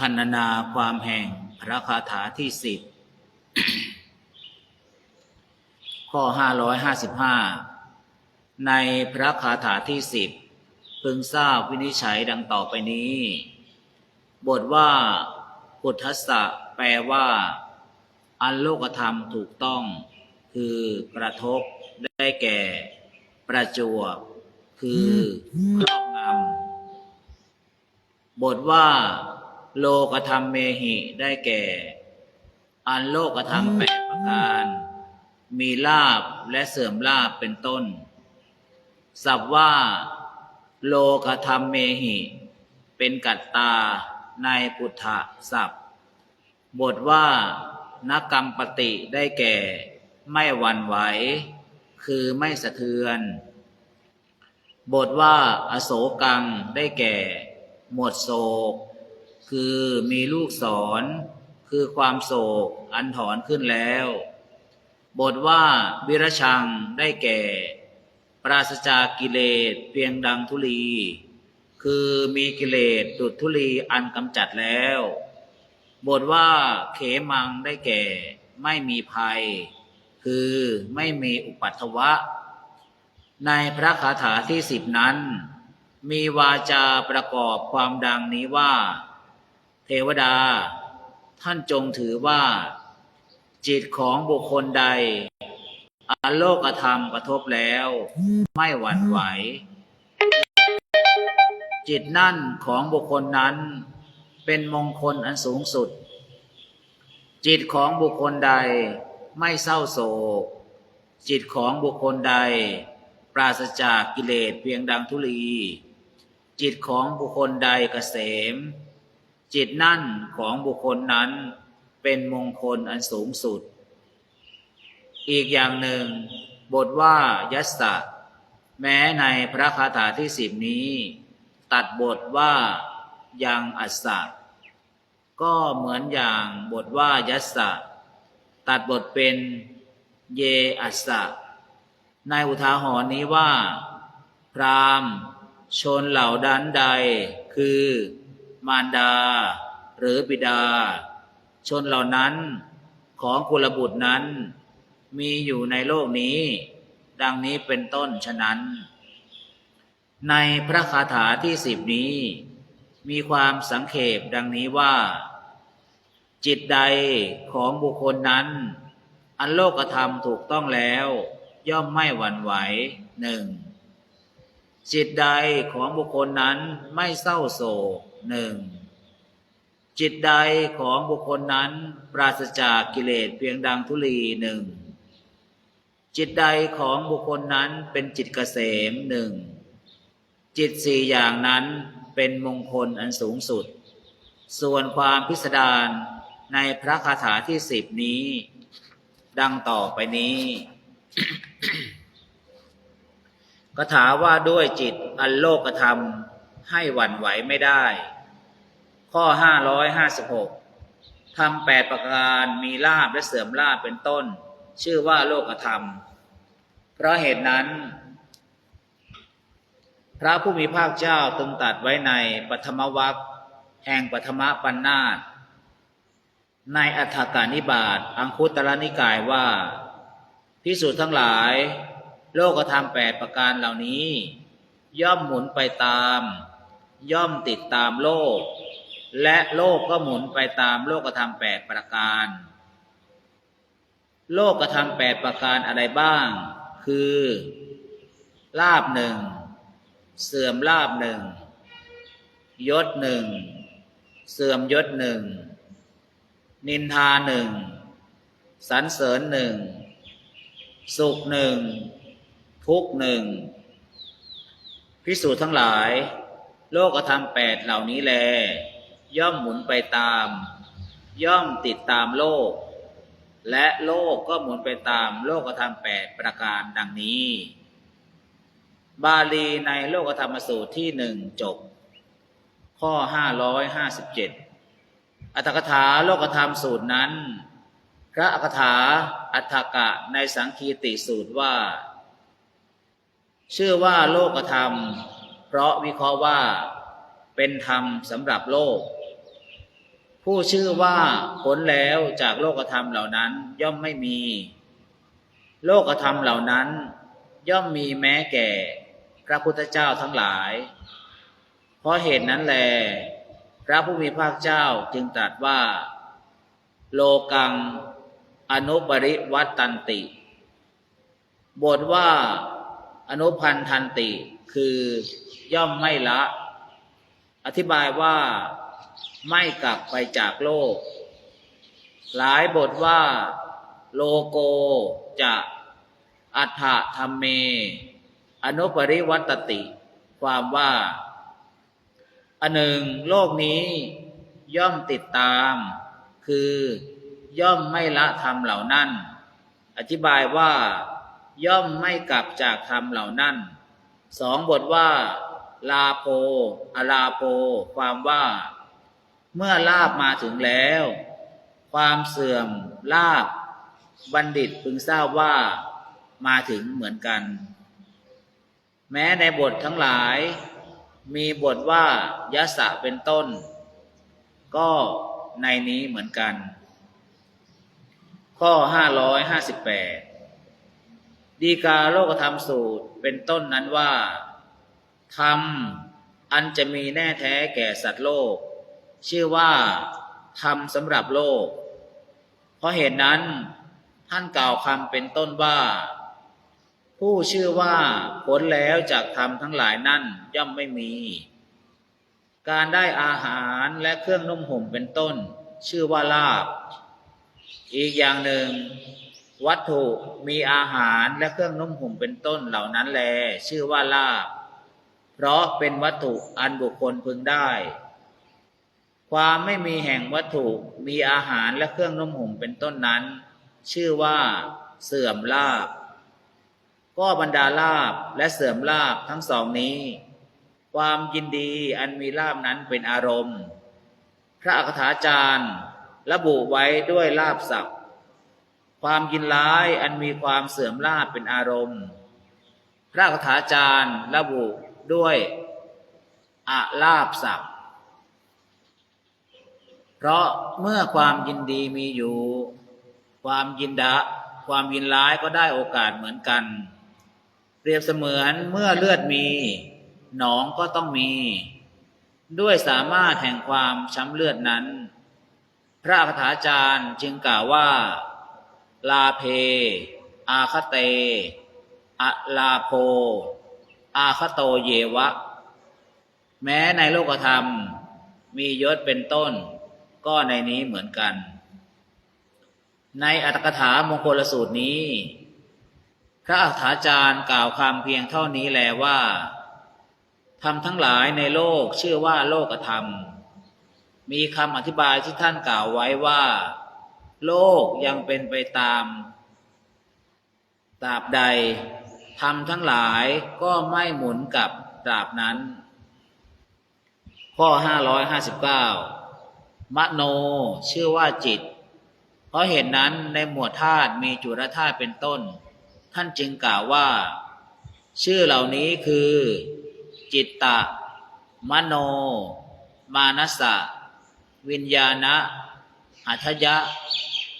พันนาความแห่งพระคาถาที่สิบข้อห้าร้อยห้าสิบห้าในพระคาถาที่สิบพึงทราบวินิจฉัยดังต่อไปนี้ บทว่าพุทธสะแปลว่า อันโลกธรรมถูกต้อง คือกระทบได้แก่ ประจวบ คือครอบงำบทว่า โลกธรรมเมหิได้แก่ อันโลกธรรมแปดประการ มีลาบและเสื่อมลาบเป็นต้น สับว่า โลกธรรมเมหิ เป็นกัตตาในพุทธศัพท์บทว่านักกรรมปฏิได้แก่ ไม่หวั่นไหว คือไม่สะเทือน บทว่าอโศกังได้แก่ หมดโศก คือมีลูกศร คือความโศก อันถอนขึ้นแล้ว บทว่าวิรชังได้แก่ ปราศจากกิเลสเพียงดังทุลี คือมีกิเลสดุดทุลีอันกำจัดแล้ว บทว่าเขมังได้แก่ ไม่มีภัย คือไม่มีอุปัตถวะ ในพระคาถาที่สิบนั้นมีวาจาประกอบความดังนี้ว่า เทวดา ท่านจงถือว่า จิตของบุคคลใดอาโลกธรรมกระทบแล้ว ไม่หวั่นไหว จิตนั่นของบุคคลนั้น เป็นมงคลอันสูงสุด จิตของบุคคลใดไม่เศร้าโศก จิตของบุคคลใด ปราศจากกิเลสเพียงดังทุลี จิตของบุคคลใดเกษม จิตนั่นของบุคคลนั้นเป็นมงคลอันสูงสุด อีกอย่างหนึ่ง บทว่ายัสสะแม้ในพระคาถาที่สิบนี้ ตัดบทว่ายังอัสสะก็เหมือนอย่างบทว่ายัสสะตัดบทเป็นเยอัสสะในอุทาหรณ์นี้ว่า พรามชนเหล่าดันใดคือ มารดา หรือบิดา ชนเหล่านั้นของกุลบุตรนั้น มีอยู่ในโลกนี้ ดังนี้เป็นต้นฉะนั้น ในพระคาถาที่สิบนี้ มีความสังเขปดังนี้ว่า จิตใดของบุคคลนั้น อันโลกธรรมถูกต้องแล้ว ย่อมไม่หวั่นไหวหนึ่งจิตใดของบุคคลนั้นไม่เศร้าโศก หนึ่งจิตใดของบุคคลนั้น ปราศจากกิเลสเพียงดังทุลีหนึ่งจิตใดของบุคคลนั้นเป็นจิตเกษมหนึ่งจิตสี่อย่างนั้นเป็นมงคลอันสูงสุด ส่วนความพิสดารในพระคาถาที่สิบนี้ ดังต่อไปนี้คาถาว่าด้วยจิตอันโลกธรรม ให้หวั่นไหวไม่ได้ ข้อห้าร้อยห้าสิบหกทำแปดประการมีลาบและเสื่อมลาบเป็นต้น ชื่อว่าโลกธรรม เพราะเหตุนั้น พระผู้มีภาคเจ้าตรงตัดไว้ในปฐมวัคแห่งปฐมปัญนาตในอัฏฐกานิบาตอังคุตรนิกายว่าพิสูจน์ทั้งหลาย โลกธรรมแปดประการเหล่านี้ ย่อมหมุนไปตาม ย่อมติดตามโลก และโลกก็หมุนไปตามโลกธรรมแปดประการ โลกธรรมแปดประการอะไรบ้าง คือลาบหนึ่งเสื่อมลาบหนึ่งยศหนึ่งเสื่อมยศหนึ่งนินทาหนึ่งสรรเสริญหนึ่งสุขหนึ่งทุกหนึ่ง พิสูจน์ทั้งหลาย โลกธรรมแปดเหล่านี้แล ย่อมหมุนไปตาม ย่อมติดตามโลก และโลกก็หมุนไปตามโลกธรรมแปดประการดังนี้ บาลีในโลกธรรมสูตรที่หนึ่งจบ ข้อห้าร้อยห้าสิบเจ็ดอัตถกถาโลกธรรมสูตรนั้น พระอักถาอัฏฐกะในสังคีติสูตรว่า ชื่อว่าโลกธรรม เพราะวิเคราะห์ว่าเป็นธรรมสำหรับโลก ผู้ชื่อว่าผลแล้วจากโลกธรรมเหล่านั้นย่อมไม่มี โลกธรรมเหล่านั้น ย่อมมีแม้แก่พระพุทธเจ้าทั้งหลาย เพราะเหตุนั้นแล พระผู้มีภาคเจ้าจึงตรัสว่า โลกังอนุปริวัตตันติ บทว่า อนุพันธันติคือย่อมไม่ละ อธิบายว่าไม่กลับไปจากโลก หลายบทว่า โลโกจะอัฏฐธรรมเม อนุปริวัตติ ความว่าอันหนึ่งโลกนี้ย่อมติดตาม คือย่อมไม่ละธรรมเหล่านั้น อธิบายว่า ย่อมไม่กลับจากธรรมเหล่านั้นสองบทว่า ลาโพอลาโพ ความว่า เมื่อลาบมาถึงแล้ว ความเสื่อมลาบ บัณฑิตพึงทราบว่ามาถึงเหมือนกัน แม้ในบททั้งหลาย มีบทว่ายะสะเป็นต้น ก็ในนี้เหมือนกัน ข้อ 558 ดีกาโลกธรรมสูตรเป็นต้นนั้นว่าธรรมอันจะมีแน่แท้แก่สัตว์โลก ชื่อว่าธรรมสำหรับโลก เพราะเหตุนั้นท่านกล่าวคำเป็นต้นว่า ผู้ชื่อว่าผลแล้วจากธรรมทั้งหลายนั่นย่อมไม่มี การได้อาหารและเครื่องนุ่มห่มเป็นต้น ชื่อว่าลาบ อีกอย่างหนึ่ง วัตถุมีอาหารและเครื่องนุ่มห่มเป็นต้นเหล่านั้นแล ชื่อว่าลาบ เพราะเป็นวัตถุอันบุคคลพึงได้ ความไม่มีแห่งวัตถุมีอาหารและเครื่องนุ่มห่มเป็นต้นนั้น ชื่อว่าเสื่อมลาบ ก็บรรดาลาบและเสื่อมลาบทั้งสองนี้ ความยินดีอันมีลาบนั้นเป็นอารมณ์ พระอัคถาจารย์ ระบุไว้ด้วยลาบศัพท์ ความยินร้ายอันมีความเสื่อมลาบเป็นอารมณ์ พระคาถาจารย์ระบุด้วยอาลาบศัพท์ เพราะเมื่อความยินดีมีอยู่ ความยินดะ ความยินร้ายก็ได้โอกาสเหมือนกัน เปรียบเสมือนเมื่อเลือดมี หนองก็ต้องมี ด้วยสามารถแห่งความช้ำเลือดนั้น พระคาถาจารย์จึงกล่าวว่า ลาเพ อาคเต อะลาโพ อาคโตเยวะ แม้ในโลกธรรมมียศเป็นต้น ก็ในนี้เหมือนกัน ในอัตถกถามงคลสูตรนี้ พระอัฏฐาจารย์กล่าวคำเพียงเท่านี้แลว่าธรรมทั้งหลายในโลกชื่อว่าโลกธรรม มีคำอธิบายที่ท่านกล่าวไว้ว่า โลกยังเป็นไปตามตราบใดธรรมทั้งหลายก็ไม่หมุนกับตราบนั้น ข้อ 559 มโนชื่อว่าจิต เพราะเหตุนั้นในหมวดธาตุมีจุลธาตุเป็นต้น ท่านจึงกล่าวว่า ชื่อเหล่านี้คือ จิตตะ มโน มานัสสะ วิญญาณะอัธยะ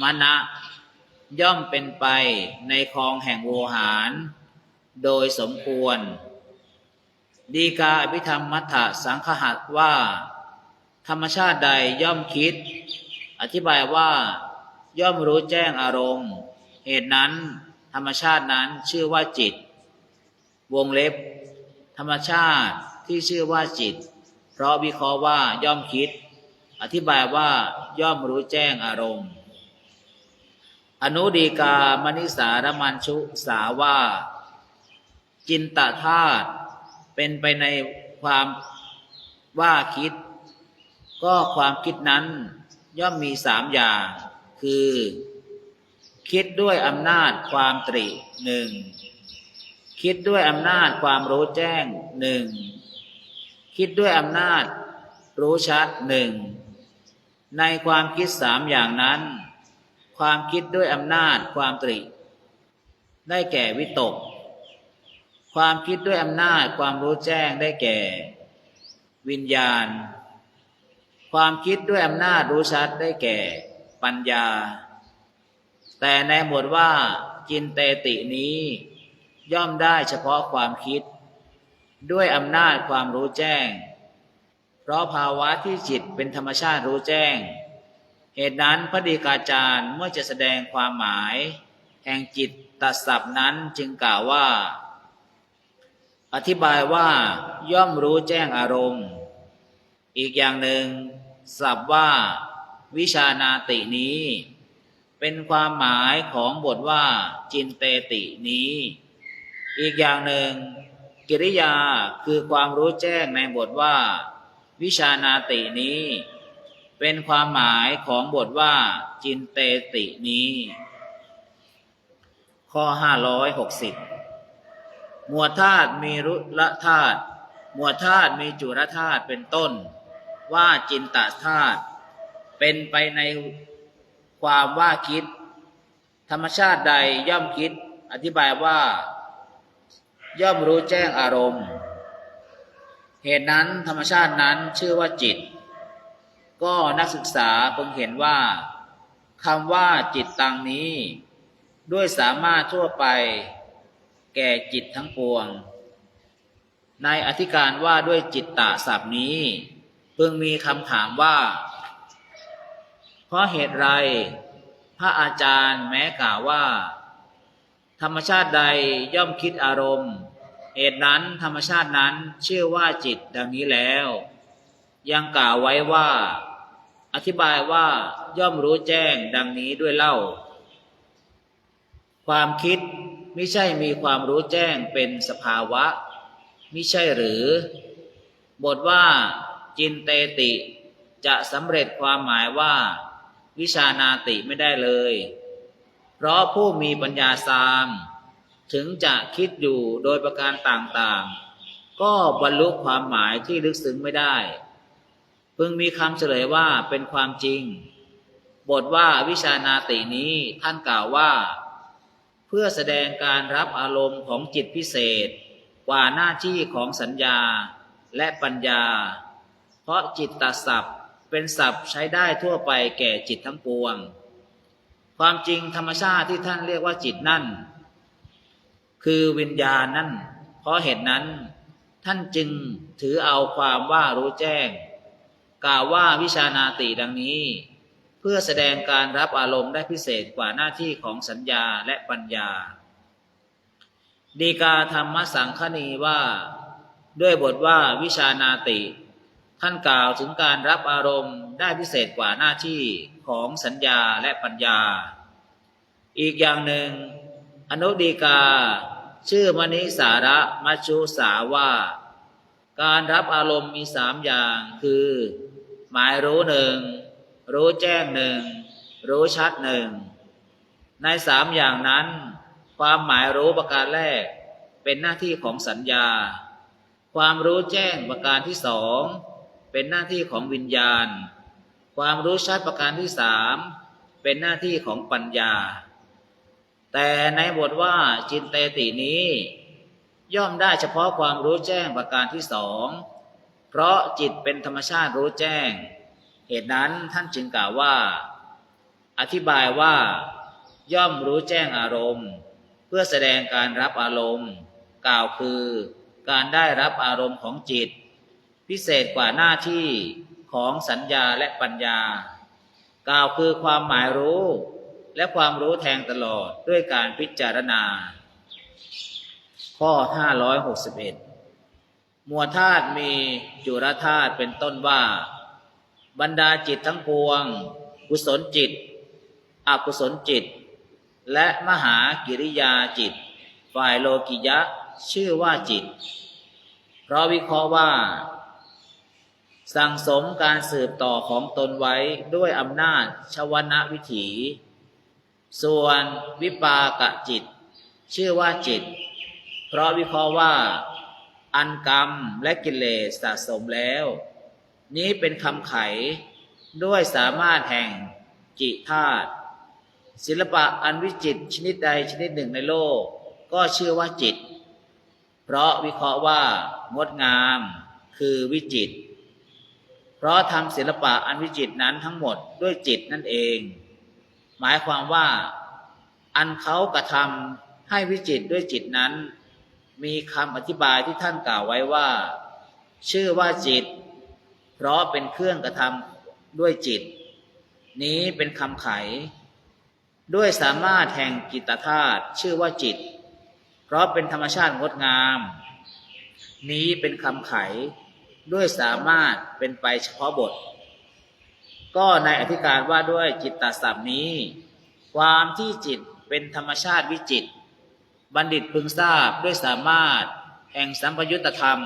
มณะย่อมเป็นไปในคลองแห่งโวหาร โดยสมควร ดีกาอภิธรรมมัทธสังคหัตว่า ธรรมชาติใดย่อมคิด อธิบายว่า ย่อมรู้แจ้งอารมณ์ เหตุนั้น ธรรมชาตินั้นชื่อว่าจิต วงเล็บ ธรรมชาติที่ชื่อว่าจิต เพราะวิเคราะห์ว่าย่อมคิด อธิบายว่าย่อมรู้แจ้งอารมณ์ อนุดีกามณิสารมันชุสาว่า จินตธาตุเป็นไปในความว่าคิด ก็ความคิดนั้นย่อมมีสามอย่าง คือ คิดด้วยอำนาจความตริหนึ่งคิดด้วยอำนาจความรู้แจ้งหนึ่งคิดด้วยอำนาจรู้ชัดหนึ่งในความคิดสามอย่างนั้น ความคิดด้วยอำนาจความตริ ได้แก่วิตก ความคิดด้วยอำนาจความรู้แจ้งได้แก่ วิญญาณ ความคิดด้วยอำนาจรู้ชัดได้แก่ ปัญญา แต่ในหมวดว่าจินเตตินี้ ย่อมได้เฉพาะความคิด ด้วยอำนาจความรู้แจ้ง เพราะภาวะที่จิตเป็นธรรมชาติรู้แจ้ง เหตุนั้นพระดีกาจารย์เมื่อจะแสดงความหมาย แห่งจิตตัดสับนั้นจึงกล่าวว่า อธิบายว่าย่อมรู้แจ้งอารมณ์ อีกอย่างหนึ่งสับว่า วิชานาตินี้ เป็นความหมายของบทว่า จินเตตินี้ อีกอย่างหนึ่ง กิริยาคือความรู้แจ้งในบทว่า วิชานาตินี้ เป็นความหมายของบทว่าจินเตตินี้ ข้อ560หมวดธาตุมีรุละธาตุหมวดธาตุมีจุรธาตุเป็นต้น ว่าจินตธาตุเป็นไปในความว่าคิด ธรรมชาติใดย่อมคิด อธิบายว่า ย่อมรู้แจ้งอารมณ์ เหตุนั้นธรรมชาตินั้นชื่อว่าจิต ก็นักศึกษาเพิ่งเห็นว่าคำว่าจิตตังนี้ ด้วยสามารถทั่วไป แก่จิตทั้งปวง ในอธิการว่าด้วยจิตตะศัพท์นี้ เพิ่งมีคำถามว่า เพราะเหตุไร พระอาจารย์แม้กล่าวว่า ธรรมชาติใดย่อมคิดอารมณ์เหตุนั้นธรรมชาตินั้นชื่อว่าจิตดังนี้แล้ว ยังกล่าวไว้ว่า อธิบายว่าย่อมรู้แจ้งดังนี้ด้วยเล่า ความคิดไม่ใช่มีความรู้แจ้งเป็นสภาวะมิใช่หรือ บทว่า จินเตติ จะสำเร็จความหมายว่า วิชานาติไม่ได้เลย เพราะผู้มีปัญญาสามถึงจะคิดอยู่โดยประการต่างๆ ก็บรรลุความหมายที่ลึกซึ้งไม่ได้ พึงมีคำเฉลยว่าเป็นความจริง บทว่าวิชานาตินี้ท่านกล่าวว่า เพื่อแสดงการรับอารมณ์ของจิตพิเศษ กว่าหน้าที่ของสัญญาและปัญญา เพราะจิตตศัพท์เป็นศัพท์ใช้ได้ทั่วไปแก่จิตทั้งปวง ความจริงธรรมชาติที่ท่านเรียกว่าจิตนั่น คือวิญญาณนั่น เพราะเหตุนั้น ท่านจึงถือเอาความว่ารู้แจ้ง กล่าวว่าวิชานาติดังนี้ เพื่อแสดงการรับอารมณ์ได้พิเศษกว่าหน้าที่ของสัญญาและปัญญา ดีกาธรรมสังคณีว่า ด้วยบทว่าวิชานาติ ท่านกล่าวถึงการรับอารมณ์ได้พิเศษกว่าหน้าที่ของสัญญาและปัญญา อีกอย่างหนึ่ง อนุดีกา ชื่อมณิสาระมัชุสาว่า การรับอารมณ์มีสามอย่างคือ หมายรู้หนึ่งรู้แจ้งหนึ่งรู้ชัดหนึ่งในสามอย่างนั้น ความหมายรู้ประการแรก เป็นหน้าที่ของสัญญา ความรู้แจ้งประการที่สองเป็นหน้าที่ของวิญญาณ ความรู้ชัดประการที่สามเป็นหน้าที่ของปัญญา แต่ในบทว่าจินเตตินี้ ย่อมได้เฉพาะความรู้แจ้งประการที่สอง เพราะจิตเป็นธรรมชาติรู้แจ้ง เหตุนั้นท่านจึงกล่าวว่า อธิบายว่า ย่อมรู้แจ้งอารมณ์ เพื่อแสดงการรับอารมณ์ กล่าวคือ การได้รับอารมณ์ของจิต พิเศษกว่าหน้าที่ของสัญญาและปัญญา กล่าวคือความหมายรู้ และความรู้แทงตลอดด้วยการพิจารณา ข้อ 561ห มัวธาตุมีจุรธาตุเป็นต้นว่า บรรดาจิตทั้งปวง กุศลจิต อกุศลจิต และมหากิริยาจิต ฝ่ายโลกิยะชื่อว่าจิต เพราะวิเคราะห์ว่า สั่งสมการสืบต่อของตนไว้ด้วยอำนาจชวนะวิถี ส่วนวิปากะจิต ชื่อว่าจิต เพราะวิเคราะห์ว่า อันกรรมและกิเลสสะสมแล้ว นี้เป็นคำไขด้วยสามารถแห่งจิธาตุศิลปะอันวิจิตชนิดใดชนิดหนึ่งในโลก ก็ชื่อว่าจิต เพราะวิเคราะห์ว่างดงามคือวิจิต เพราะทำศิลปะอันวิจิตนั้นทั้งหมดด้วยจิตนั่นเอง หมายความว่า อันเขากระทำให้วิจิตด้วยจิตนั้น มีคำอธิบายที่ท่านกล่าวไว้ว่า ชื่อว่าจิต เพราะเป็นเครื่องกระทำด้วยจิต นี้เป็นคำไข ด้วยสามารถแห่งจิตธาตุชื่อว่าจิต เพราะเป็นธรรมชาติงดงาม นี้เป็นคำไข ด้วยสามารถเป็นไปเฉพาะบท ก็ในอธิการว่าด้วยจิตตศัพท์นี้ ความที่จิตเป็นธรรมชาติวิจิตร บัณฑิตพึงทราบด้วยสามารถ แห่งสัมปยุตธรรม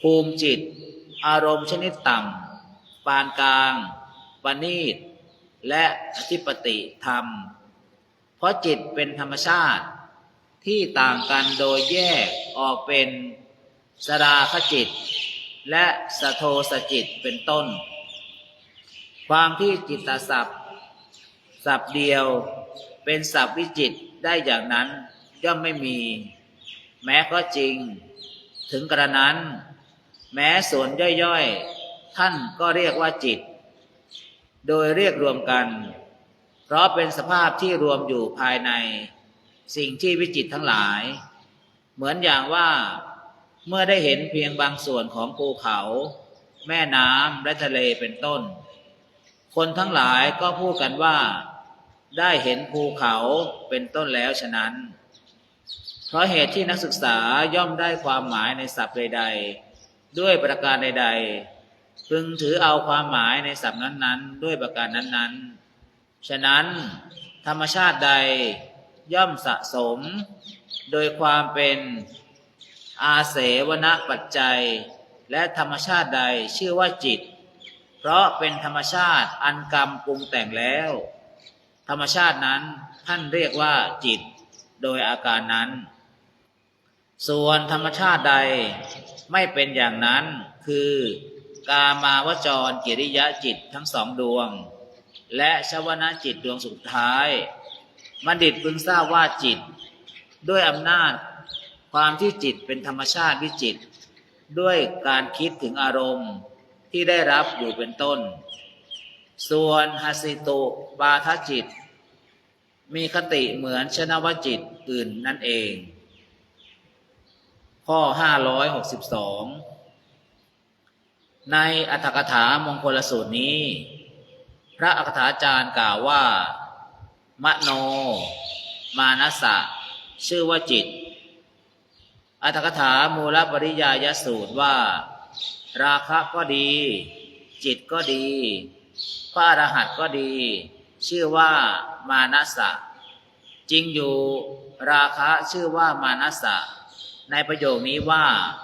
ภูมิจิต อารมณ์ชนิดต่ำปานกลางปณีต และอธิปติธรรม เพราะจิตเป็นธรรมชาติที่ต่างกันโดยแยกออกเป็นสราคจิต และสโทสจิตเป็นต้น ความที่จิตตศัพท์ ศัพท์เดียวเป็นศัพท์วิจิตร ได้อย่างนั้นย่อมไม่มี แม้ก็จริง ถึงกระนั้น แม้ส่วนย่อยๆ ท่านก็เรียกว่าจิต โดยเรียกรวมกัน เพราะเป็นสภาพที่รวมอยู่ภายใน สิ่งที่วิจิตทั้งหลาย เหมือนอย่างว่าเมื่อได้เห็นเพียงบางส่วนของภูเขา แม่น้ำและทะเลเป็นต้น คนทั้งหลายก็พูดกันว่า ได้เห็นภูเขาเป็นต้นแล้วฉะนั้น เพราะเหตุที่นักศึกษาย่อมได้ความหมายในศัพท์ใด ๆ ด้วยประการใด ๆ พึงถือเอาความหมายในศัพท์นั้น ๆ ด้วยประการนั้น ๆ ฉะนั้น ธรรมชาติใดย่อมสะสม โดยความเป็นอาเสวนปัจจัย และธรรมชาติใดชื่อว่าจิต เพราะเป็นธรรมชาติอันกรรมปรุงแต่งแล้ว ธรรมชาตินั้นท่านเรียกว่าจิตโดยอาการนั้น ส่วนธรรมชาติใดไม่เป็นอย่างนั้นคือกามาวจรกิริยะจิตทั้งสองดวง และชวนาจิตดวงสุดท้ายบัณฑิตพึงทราบว่าจิต ด้วยอำนาจความที่จิตเป็นธรรมชาติวิจิต ด้วยการคิดถึงอารมณ์ที่ได้รับอยู่เป็นต้น ส่วนหสิตุปาทจิต มีคติเหมือนชนวจิตอื่นนั่นเอง ข้อ 562 ในอัตถกถามงคลสูตรนี้ พระอักถาจารย์กล่าวว่า มโน มานัสสะชื่อว่าจิต อัตถกถามูลปริยายสูตรว่า ราคะก็ดี จิตก็ดี ระอรหันต์ก็ดี ชื่อว่ามานัสสะจริงอยู่ราคะชื่อว่ามานัสสะในประโยคนี้ว่า